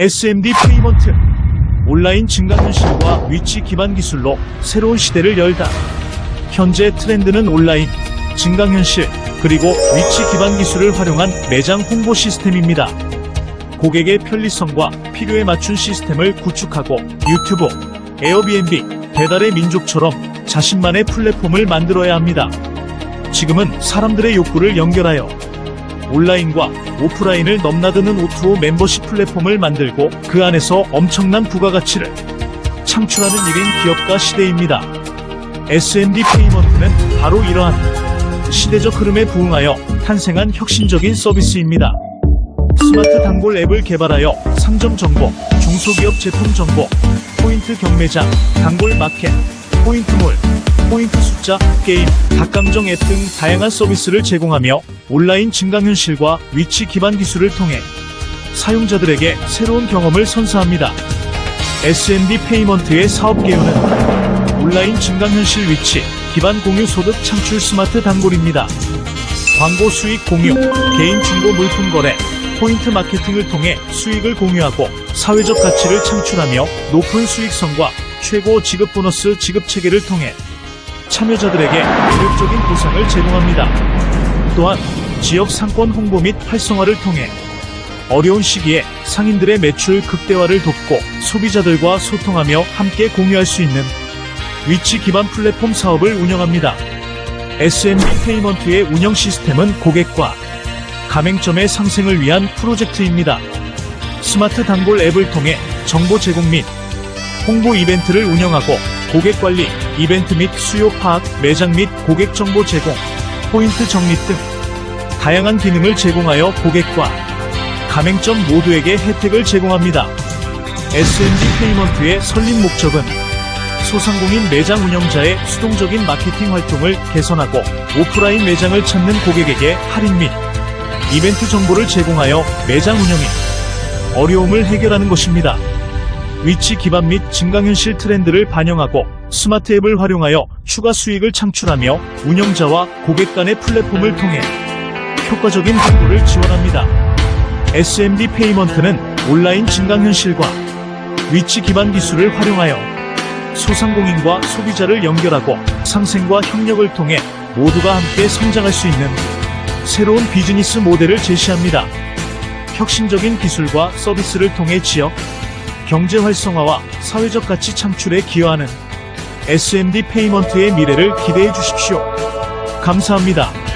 SMD 페이먼트 온라인 증강 현실과 위치 기반 기술로 새로운 시대를 열다. 현재 트렌드는 온라인, 증강 현실, 그리고 위치 기반 기술을 활용한 매장 홍보 시스템입니다. 고객의 편리성과 필요에 맞춘 시스템을 구축하고 유튜브, 에어비앤비, 배달의 민족처럼 자신만의 플랫폼을 만들어야 합니다. 지금은 사람들의 욕구를 연결하여 온라인과 오프라인을 넘나드는 오토 멤버십 플랫폼을 만들고 그 안에서 엄청난 부가가치를 창출하는 일인 기업가 시대입니다. S&D 페이먼트는 바로 이러한 시대적 흐름에 부응하여 탄생한 혁신적인 서비스입니다. 스마트 단골 앱을 개발하여 상점 정보, 중소기업 제품 정보, 포인트 경매장, 단골 마켓, 포인트몰, 포인트 숫자, 게임, 닭강정 앱 등 다양한 서비스를 제공하며 온라인 증강현실과 위치 기반 기술을 통해 사용자들에게 새로운 경험을 선사합니다. S&D 페이먼트의 사업 개요는 온라인 증강현실 위치 기반 공유 소득 창출 스마트 단골입니다. 광고 수익 공유, 개인 중고 물품 거래, 포인트 마케팅을 통해 수익을 공유하고 사회적 가치를 창출하며 높은 수익성과 최고 지급 보너스 지급 체계를 통해 참여자들에게 매력적인 보상을 제공합니다. 또한 지역 상권 홍보 및 활성화를 통해 어려운 시기에 상인들의 매출 극대화를 돕고 소비자들과 소통하며 함께 공유할 수 있는 위치 기반 플랫폼 사업을 운영합니다. S&B 페이먼트의 운영 시스템은 고객과 가맹점의 상생을 위한 프로젝트입니다. 스마트 단골 앱을 통해 정보 제공 및 홍보 이벤트를 운영하고 고객 관리, 이벤트 및 수요 파악, 매장 및 고객 정보 제공, 포인트 적립 등 다양한 기능을 제공하여 고객과 가맹점 모두에게 혜택을 제공합니다. S&G 페이먼트의 설립 목적은 소상공인 매장 운영자의 수동적인 마케팅 활동을 개선하고 오프라인 매장을 찾는 고객에게 할인 및 이벤트 정보를 제공하여 매장 운영에 어려움을 해결하는 것입니다. 위치 기반 및 증강현실 트렌드를 반영하고 스마트 앱을 활용하여 추가 수익을 창출하며 운영자와 고객 간의 플랫폼을 통해 효과적인 홍보를 지원합니다. SMD 페이먼트는 온라인 증강현실과 위치 기반 기술을 활용하여 소상공인과 소비자를 연결하고 상생과 협력을 통해 모두가 함께 성장할 수 있는 새로운 비즈니스 모델을 제시합니다. 혁신적인 기술과 서비스를 통해 지역, 경제 활성화와 사회적 가치 창출에 기여하는 SMD 페이먼트의 미래를 기대해 주십시오. 감사합니다.